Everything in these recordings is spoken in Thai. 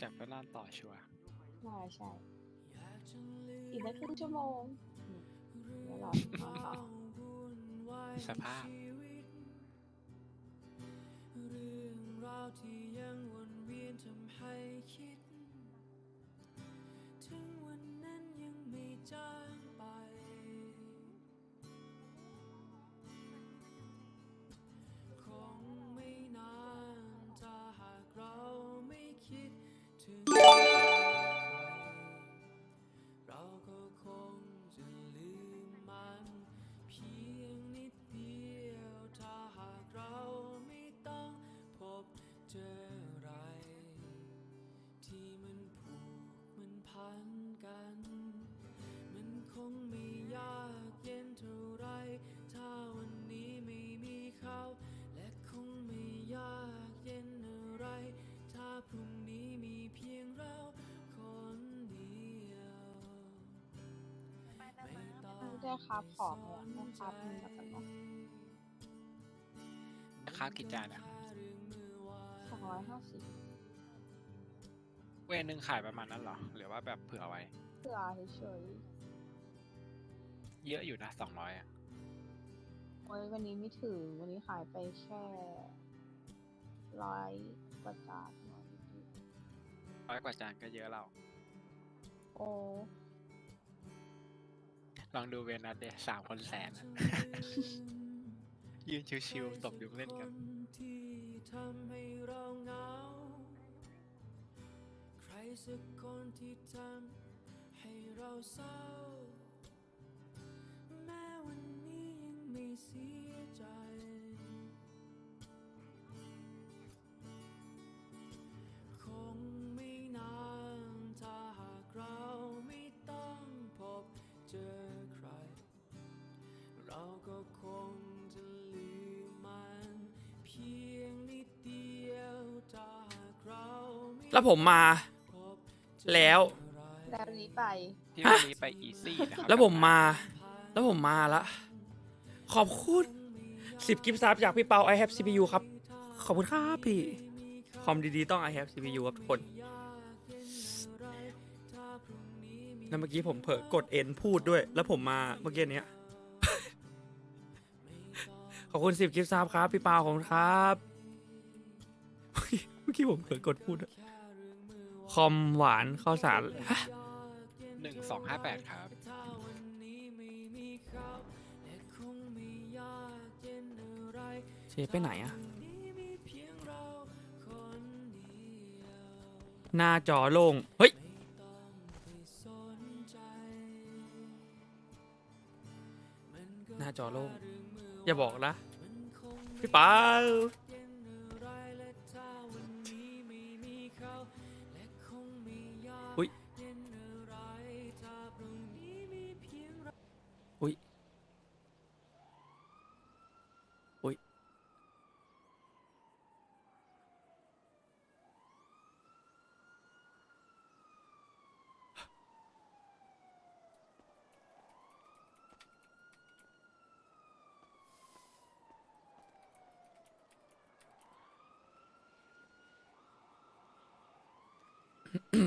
จับก็นอนต่อชัวร์ใช่ใช่ อีกไม่ครึ่งชั่วโมงอืมเดี๋ยวรอนอนต่อสภาพ เรื่องราวที่ยังวนเวียนทำให้คิด ถึงวันนั้นยังไม่จาง ไม่ได้ครับของเลยไม่ครับมีแบบกันเนาะข้าวกี่จานอะสองร้อยห้าสิบเวยหนึ่งขายประมาณนั้นเหรอ หรือว่าแบบเผื่อไว้เพื่อเฉยเยอะอยู่นะสองร้อยอะๆโอ้ยวันนี้ไม่ถึงวันนี้ขายไปแค่ร้อยกว่าจานร้อยนิดร้อยกว่าจานก็เยอะแล้วๆโอ้ ลองดูเวนัสเดสามคนแสนอะยืนชิวๆตบยุงเล่นกันที่ทำให้เราเหงา ใครสักคนที่ทำให้เราเศร้า แม้วันนี้ยังไม่เสียใจ แล้วผมมาพบเจอแล้วอะไรแล้ววันนี้ไป ที่วันนี้ไปอีซี่นะครับแล้วผมมา แล้วผมมาละ ขอบคุณสิบกิฟต์ซับจากพี่เปา I have CPU ครับ ขอบคุณครับพี่ คอมดีๆ ต้อง I have CPU ครับทุกคน แล้วเมื่อกี้ผมเผลอกด N พูดด้วย แล้วผมมาเมื่อกี้เนี้ย ขอบคุณสิบกิฟต์ซับครับ พี่เปาขอบคุณครับ เมื่อกี้ผมเผลอกดพูดด้วย คอมหวานข้าวสารฮะหนึ่งสองห้าแปดครับถ้าวันนี้ไม่มีเขาและคงไม่ยากเย็นอะไรเชฟไปไหนอะนี้มีเพียงเราคนเดียวหน้าจอโล่งเฮ้ยไม่ต้องไปสนใจมันก็หน้าจอโล่งเรื่องมืออย่าบอกนะมันคงพี่เปา แ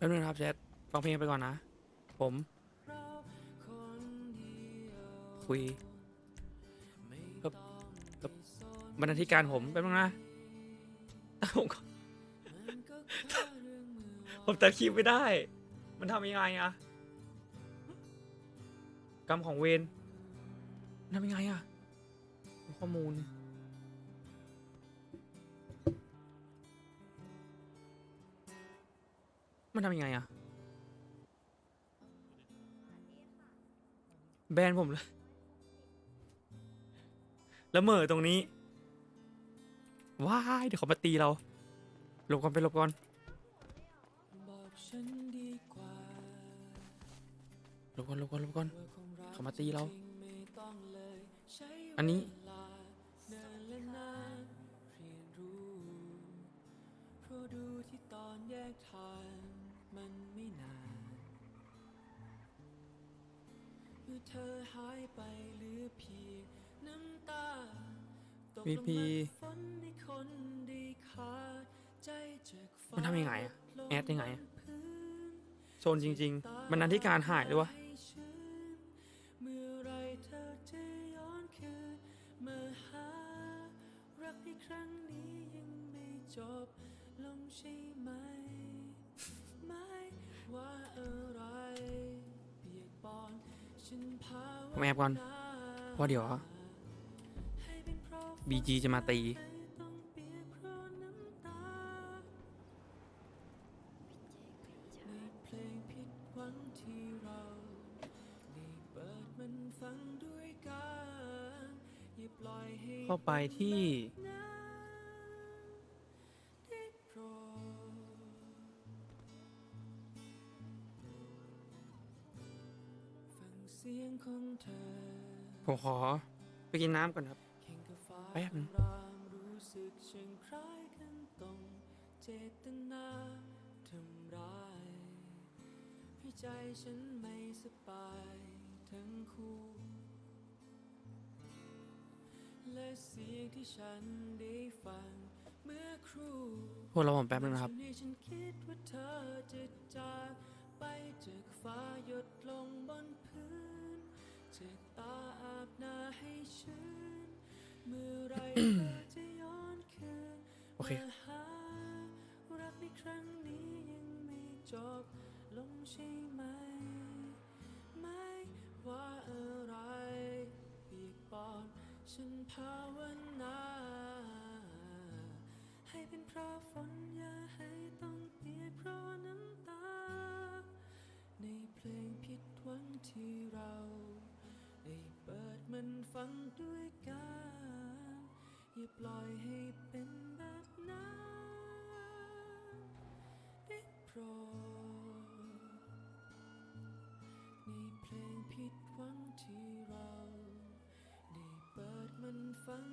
ป๊บนึงนะครับเชฟฟังเพลงไปก่อนนะ ผมคนเดีย บรรณาธิการผมแป๊บนึงนะผมก็มันก็แค่เรื่องมือผมตัดคลิปไม่ได้ มันทำยังไงอะกรรมของเวนมันทำยังไงอะข้อมูล มันทำยังไงอะแบนผมเลยแล้วเหม่อตรงนี้ ว้ายเดี๋ยวเขามาตีเราหลบก่อนไปหลบก่อนหลบก่อนหลบก่อนหลบก่อนเขามาตีเรา อันนี้เธอหายไปหรือเพียงน้ำตา ตกพีลงพีมาฝนให้คนได้ขาดใจจากฟ้ามันทำยังไงอะแอดยังไงอะพื้นโซนจริง ๆ มันนันที่การหายด้วยวะให้ชื้นเมื่อไรเธอจะย้อนคืนมาหารักในครั้งนี้ยังไม่จบลงใช่ไหมไม่ว่าอะไรเปียกปอนฉันภาวผมแอบก่อนเพราะเดี๋ยว บีจีจะมาตี เข้าไปที่ ผมขอ ไปกินน้ำก่อนครับ ป๊บนึงรามรู้สึกเช่นคล้ายกันตรงเจตนาทำร้ายให้ใจฉันไม่สบายทั้งคู่ และเสียงที่ฉันได้ฟังเมื่อครู่พวกเราผมแป๊บนึงนะครับทำให้ฉันคิดว่าเธอจะจากไปจากฟ้าหยดลงบนพื้นจากตาอาบหน้าให้ชื้น โอเครักในครั้งนี้ยังไม่จบลงใช่ไหม ไม่ว่าอะไรปีกปอนฉันภาวนา ให้เป็นเพราะฝนอย่าให้ต้องเปียกเพราะน้ำตา ในเพลงผิดหวังที่เรา ได้เปิดมันฟังด้วยกัน อย่าปล่อยให้เป็นแบบนั้นได้โปรดในเพลงผิดหวังที่เรา ได้เปิดมันฟัง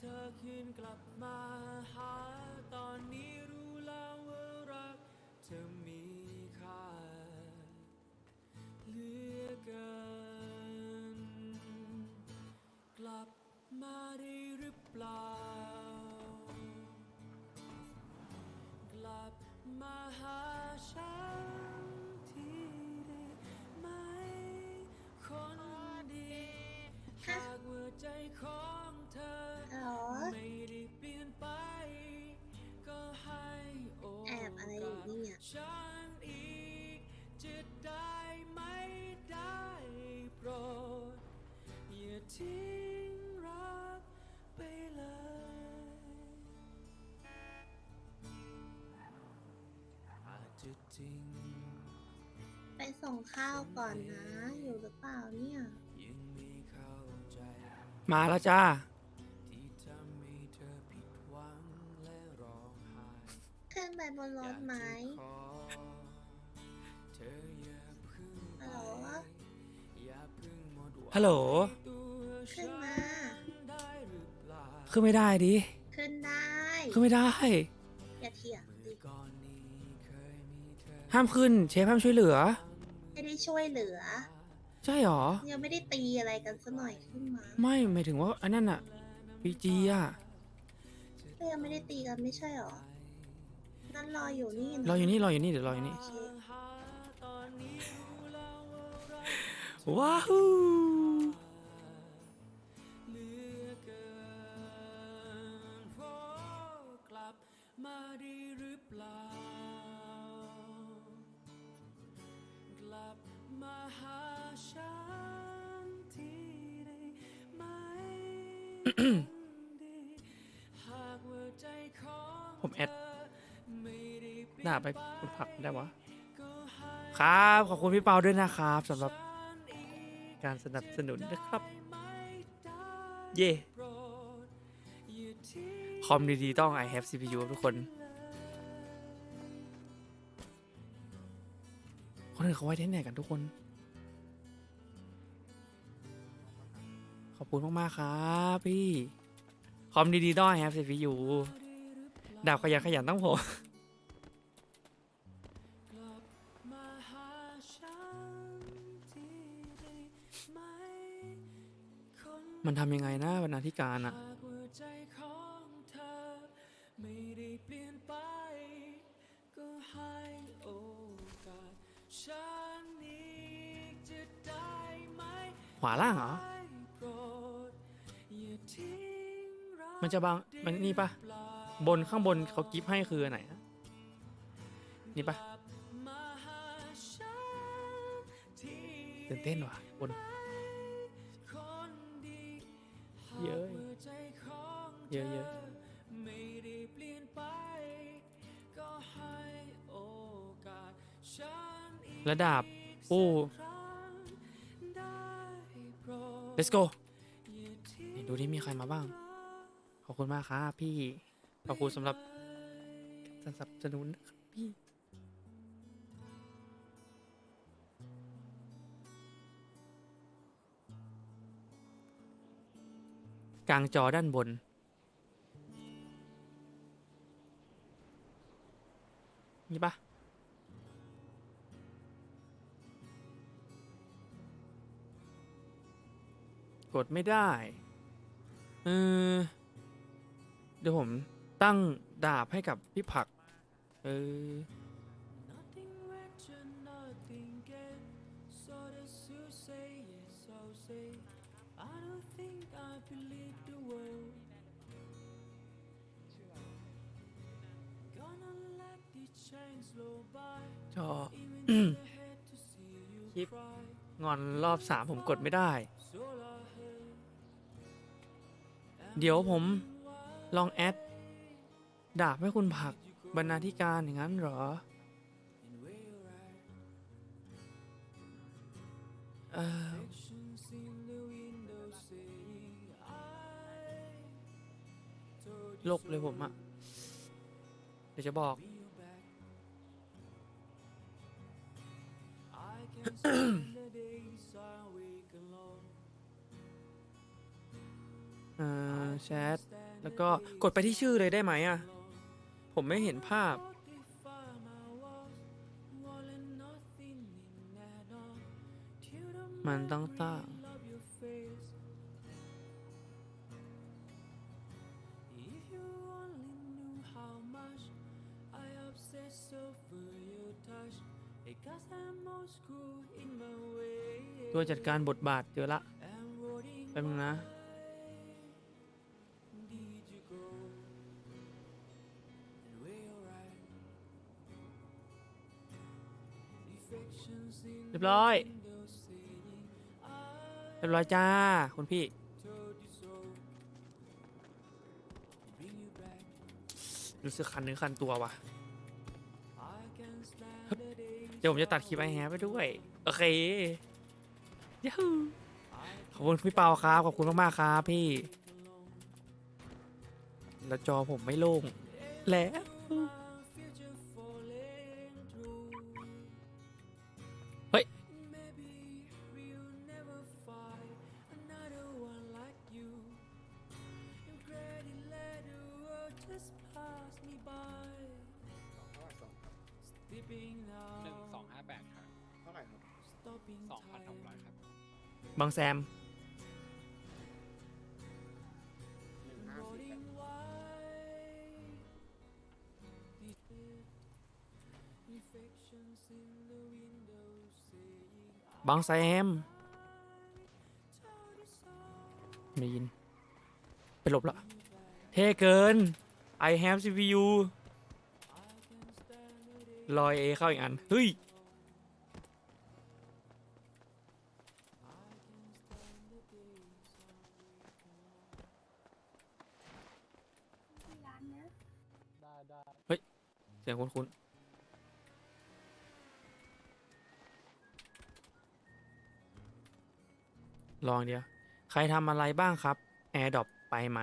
เธอคืนกลับมาหา ตอนนี้รู้แล้วว่ารัก เธอมีค่าเหลือเกิน กลับมาได้หรือเปล่า กลับมาหา ส่งข้าวก่อนนะ อยู่หรือเปล่าเนี่ยยังไม่เข้าใจมาแล้วจ้าที่ทำให้เธอผิดหวังและร้องไห้ขึ้นไปบนรถไหมอยากจะขอเธออย่าเพึ่งไปฮัลโหลอย่าเพึ่งหมดหวังฮัลโหลในตัวขึ้นมาฉันได้หรือเปล่าขึ้นไม่ได้ดิ ขึ้นได้ ขึ้นไม่ได้ อย่าเถียงเมื่ดิอก่อนนี้เคยมีเธอห้ามขึ้น เชฟห้ามช่วยเหลือ ไม่ได้ช่วยเหลือ ใช่หรอ ยังไม่ได้ตีอะไรกันสักหน่อยขึ้นมาไม่หมายถึงว่าอันนั้นอะพีจีอะก็ยังไม่ได้ตีกันไม่ใช่หรอนั่นรออยู่นี่นะรออยู่นี่รออยู่นี่เดี๋ยวรออยู่นี่ โอเคว้าวเหลือเกินเพราะกลับมาดีหรือเปล่า หาฉันทีได้ไหมหากว่าใจของผมแอดเธอไม่ได้าไปคุณผักได้วะครับ ขอบคุณพี่เปาด้วยนะครับสำหรับการสนับสนุนนะครับ เย่คอมดีๆต้อง i have CPU ทุกคน คนอื่นเขาไว้ที่ไหนกันทุกคน ขอบคุณมากๆครับพี่ความดีๆด้อยครับเซฟีอยู่ดาวขยันขยันต้องผม มันทำยังไงนะบรรณาธิการอะหัวล่างเหรอ มันจะบางมันนี่ปะบนข้างบนเขากิฟให้คืออันไหนอะนี่ปะตื่นเต้นว่ะบนเยอะเยอะเยอะไม่ได้เปลี่ยนไปก็ให้โอกาสฉันอีกระดับปู้ let's go ดูที่มีใครมาบ้าง ขอบคุณมากครับพี่ ขอบคุณสำหรับการสนับสนุนนะครับพี่ กลางจอด้านบน นี่ปะกดไม่ได้ เออ เดี๋ยวผมตั้งดาบให้กับพี่ผัก เออชอคลิป งอนรอบสามผมกดไม่ได้ เดี๋ยวผม ลองแอดดาบให้คุณผักบรรณาธิการอย่างนั้นเหรอลกเลยผมอะเดี๋ยวจะบอก เออแชท แล้วก็กดไปที่ชื่อเลยได้ไหมอะ ผมไม่เห็นภาพ มันต้องตั้งตัวจัดการบทบาทเจอละแป๊บนึงนะ เรียบร้อย เรียบร้อยจ้า คุณพี่ รู้สึกคันนื้อคันตัวว่ะเดี๋ยวผมจะตัดคลิปไอแฮปไปด้วย โอเคยูฮูขอบคุณพี่เปาครับ ขอบคุณมากๆครับพี่ แล้วจอผมไม่โล่งแล้ว องแซม บางแซม ไม่ยิน ไปหลบละ เท่เกิน I have CPU ลอยเอเข้าอีกอัน เฮ้ย สียงคุ้นๆลองเดียว ใครทำอะไรบ้างครับ แอร์ดรอปไปไหม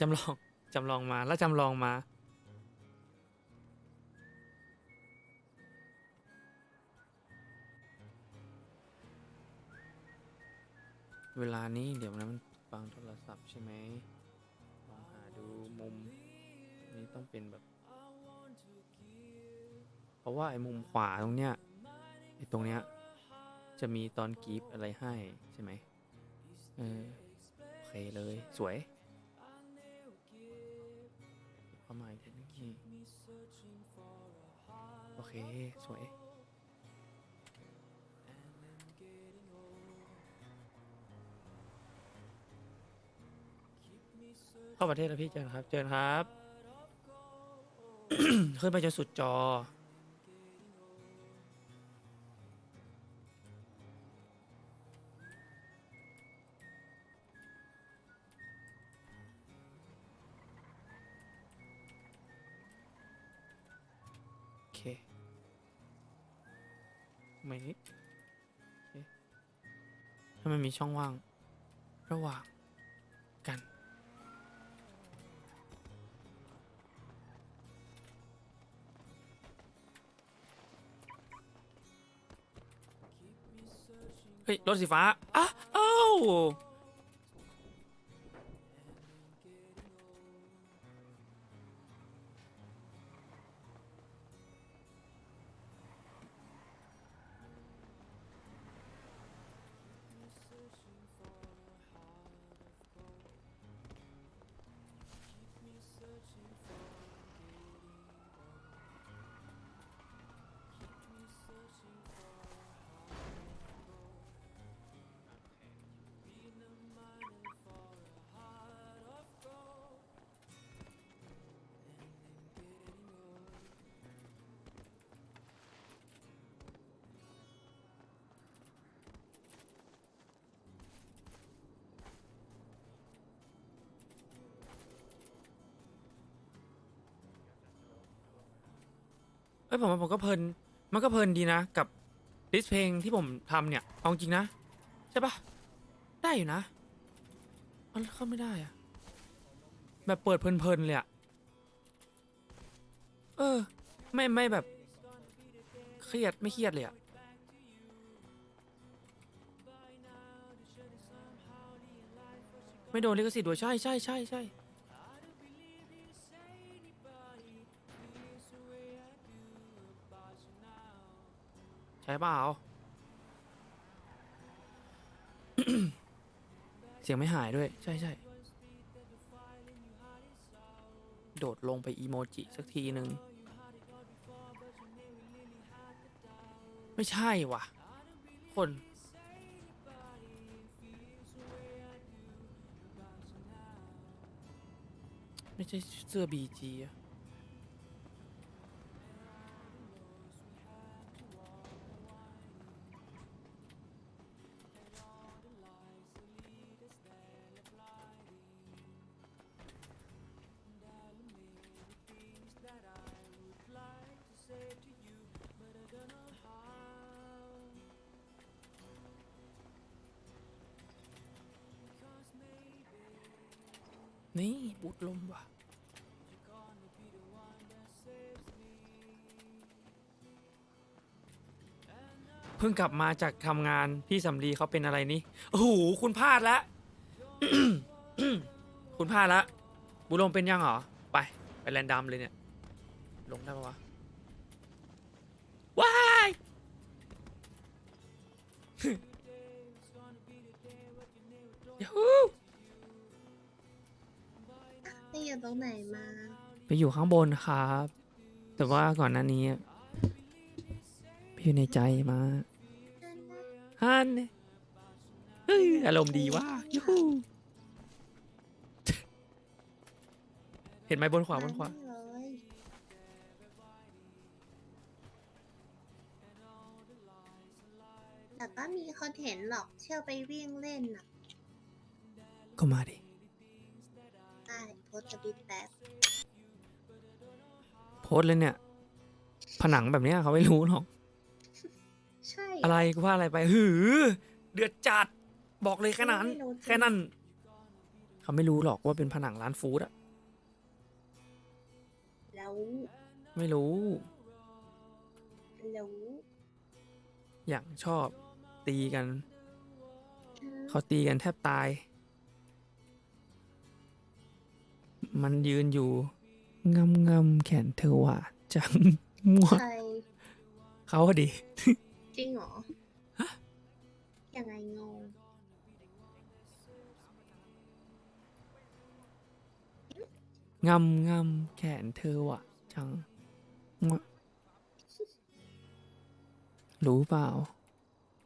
จำลองจำลองมาแล้วจำลองมา เวลานี้เดี๋ยวนะมันฟังโทรศัพท์ใช่ไหมลองหาดูมุม นี้ต้องเป็นแบบ เพราะว่าไอ้มุมขวาตรงเนี้ยไอ้ตรงเนี้ยจะมีตอนกรีฟอะไรให้ใช่ไหมเออโอเคเลยสวย โอเค สวย เข้าประเทศแล้วพี่เจนครับ เจนครับ ขึ้นไปจนสุดจอ ไม่นิดโอเคให้มันมีช่องว่าง ระหว่างกัน เฮ้ย รถสีฟ้า อ้าอ้าว อ้ยผมว่าผมก็เพลิน มันก็เพลินดีนะ กับลิสเพลงที่ผมทำเนี่ยเอาจริงนะ ใช่ปะได้อยู่นะ มันเข้าไม่ได้อะแบบเปิดเพลินๆเลยอะเออ ไม่ไม่แบบเครียดไม่เครียดเลยอะไม่โดนลิขสิทธิ์ด้วยใช่ใช่ใช่ใช่ ใช่เปล่า เสียงไม่หายด้วย ใช่ใช่ โดดลงไปอีโมจิสักทีหนึ่ง ไม่ใช่ว่ะ คน ไม่ใช่เสื้อบีจีอะ นี่บูดลมว่ะเพิ่งกลับมาจากทำงานพี่สำลีเขาเป็นอะไรนี่โอ้โหคุณพลาดละคุณพลาดละบุลงเป็นยังเหรอ ไป ไปแรนดัมเลยเนี่ย ลงได้ปะวะ อยู่ตรงไหนมา ไปอยู่ข้างบนครับ แต่ว่าก่อนหน้านี้ไปอยู่ในใจมาฮันเนี่ยเฮ้ยอารมณ์ดีว่ะยูฮูเห็นไหมบนขวาบนขวาไม่เลยแต่ก็มีคนเห็นหรอกเที่ยวไปวิ่งเล่นน่ะก็มาดิ ได้โพ สต์จะบิดแป๊บโพสต์เลยเนี่ย ผนังแบบเนี้ยเขาไม่รู้หรอก ใช่อะไรกูว่าอะไรไป หือ เดือดจัด บอกเลยแค่นั้นไม่รู้จริงแค่นั้น เขาไม่รู้หรอกว่าเป็นผนังร้านฟู้ดอะแล้วไม่รู้ แล้วอย่างชอบตีกัน เขาตีกันแทบตาย มันยืนอยู่งำงำแขนเธอหวานจังมั่วใครเขาอะดิจริงเหรอยังไงงงงำงำแขนเธอหวานจังมั่วรู้เปล่า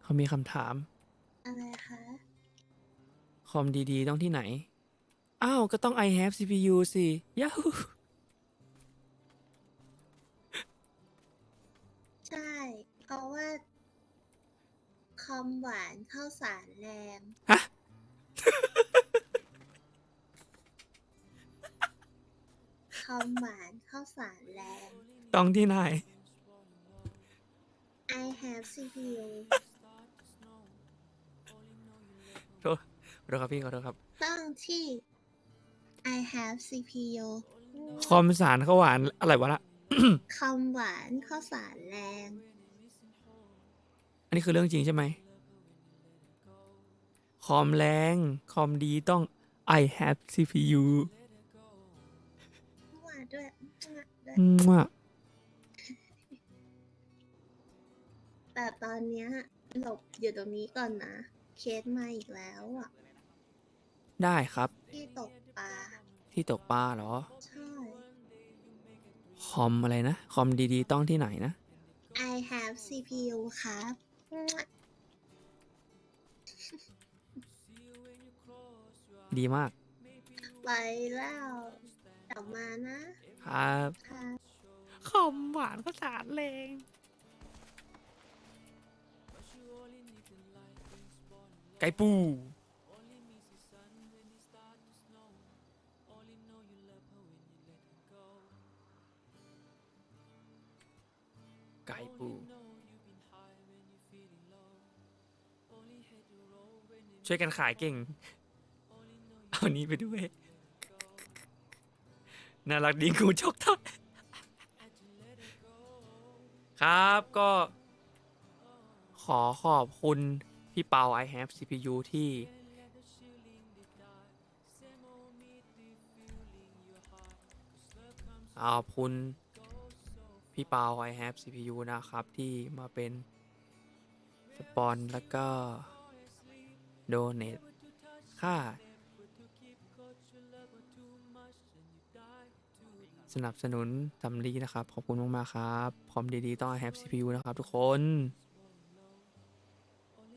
เขามีคำถาม อะไรคะ คอมดีๆ ต้องที่ไหน อ้าว ก็ต้อง i have CPU สิย a ฮูใช่ เพราะว่า คอมหวานข้าวสารแรง ฮะ คอมหวานข้าวสารแรง ต้องที่ไหน I have CPU โทษขอโทษครับพี่ขอโทษครับ ต้องที่ I have CPU คอมสารเขาหวานอะไรวะละคอมหวานข้าวสารแรง อันนี้คือเรื่องจริงใช่ไหม คอมแรง คอมดีต้อง I have CPU หวานด้วยด้วยมั่วแต่ตอนเนี้ยหลบอยู่ตรงนี้ก่อนนะ เคสมาอีกแล้วอะ ได้ครับ ที่ตก ปลา ที่ตกปลาเหรอ ใช่ คอมอะไรนะ คอมดีๆ ต้องที่ไหนนะ I have CPU ครับ ดีมาก ไปแล้วกลับมานะครับครับคอมหวานก็สารแรงไก่ปู ไก่ปูช่วยกันขายเก่ง เอานี้ไปด้วย น่ารักดีกูชกทักครับก็ ขอขอบคุณ พี่เปา I have CPU ที่ ขอบคุณ พี่เปา I have CPU นะครับ ที่มาเป็นสปอนแล้วก็โดเนทค่า สนับสนุนสำลีนะครับ ขอบคุณมาก ๆ ครับ พร้อมดี ๆ ต้อง I have CPU นะครับทุกคน